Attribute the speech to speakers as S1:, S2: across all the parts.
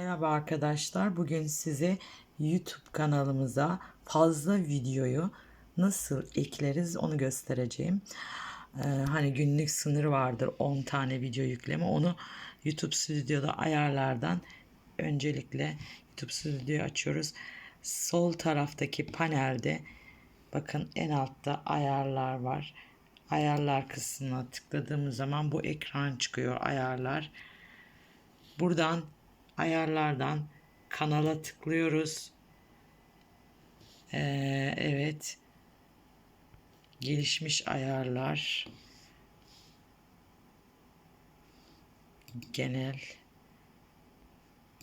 S1: Merhaba arkadaşlar. Bugün size YouTube kanalımıza fazla videoyu nasıl ekleriz onu göstereceğim. Ee, hani günlük sınırı vardır 10 tane video yükleme. Onu YouTube Stüdyo'da ayarlardan öncelikle YouTube Stüdyo'yu açıyoruz. Sol taraftaki panelde bakın en altta ayarlar var. Ayarlar kısmına tıkladığımız zaman bu ekran çıkıyor ayarlar. Buradan ayarlardan kanala tıklıyoruz. Ee, evet. Gelişmiş ayarlar. Genel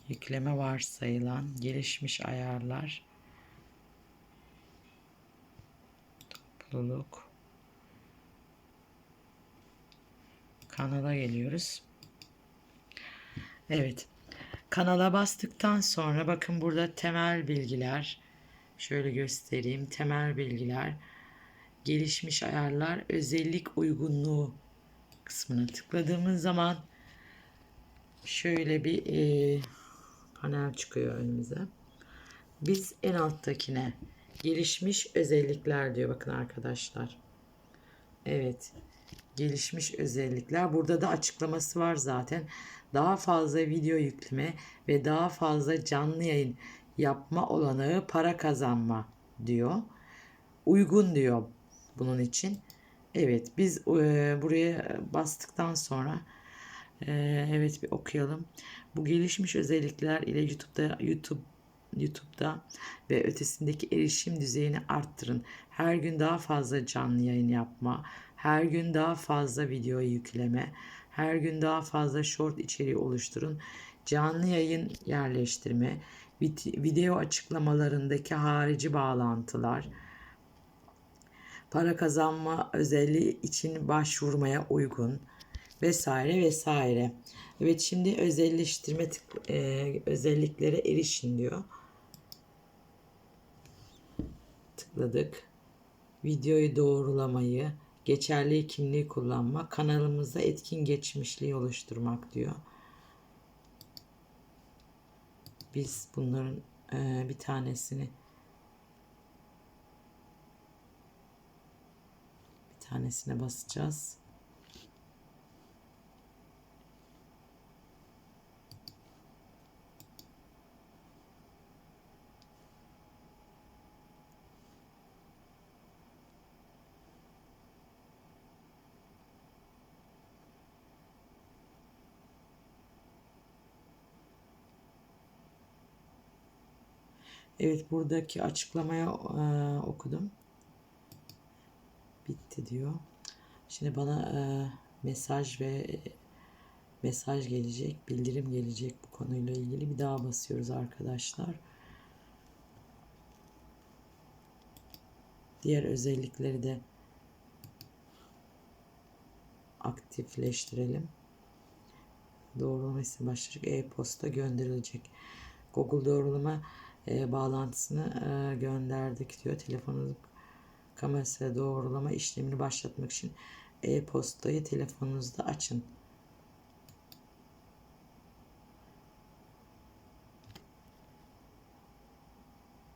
S1: yükleme varsayılan gelişmiş ayarlar. Topluluk. Kanala geliyoruz. Evet. Kanala bastıktan sonra bakın burada temel bilgiler. Şöyle göstereyim. Temel bilgiler. Gelişmiş ayarlar. Özellik uygunluğu kısmına tıkladığımız zaman şöyle bir e, panel çıkıyor önümüze. Biz en alttakine gelişmiş özellikler diyor bakın arkadaşlar. Evet. Gelişmiş özellikler. Burada da açıklaması var zaten. Daha fazla video yükleme ve daha fazla canlı yayın yapma olanağı para kazanma diyor. Uygun diyor bunun için. Evet biz e, buraya bastıktan sonra e, evet bir okuyalım. Bu gelişmiş özellikler ile YouTube'da YouTube YouTube'da ve ötesindeki erişim düzeyini arttırın. Her gün daha fazla canlı yayın yapma, her gün daha fazla video yükleme, her gün daha fazla short içeriği oluşturun. Canlı yayın yerleştirme, video açıklamalarındaki harici bağlantılar, para kazanma özelliği için başvurmaya uygun vesaire vesaire. Evet şimdi özelleştirme e, özelliklere erişin diyor. Tıkladık. Videoyu doğrulamayı, geçerli kimliği kullanmak, kanalımızda etkin geçmişliği oluşturmak diyor. Biz bunların e, bir tanesini bir tanesine basacağız. Evet buradaki açıklamaya e, okudum. Bitti diyor. Şimdi bana e, mesaj ve mesaj gelecek, bildirim gelecek bu konuyla ilgili. Bir daha basıyoruz arkadaşlar. Diğer özellikleri de aktifleştirelim. Doğrulama isim başlık e-posta gönderilecek. Google doğrulama e, bağlantısını e, gönderdik diyor. Telefonunuz kamerasıyla doğrulama işlemini başlatmak için e-postayı telefonunuzda açın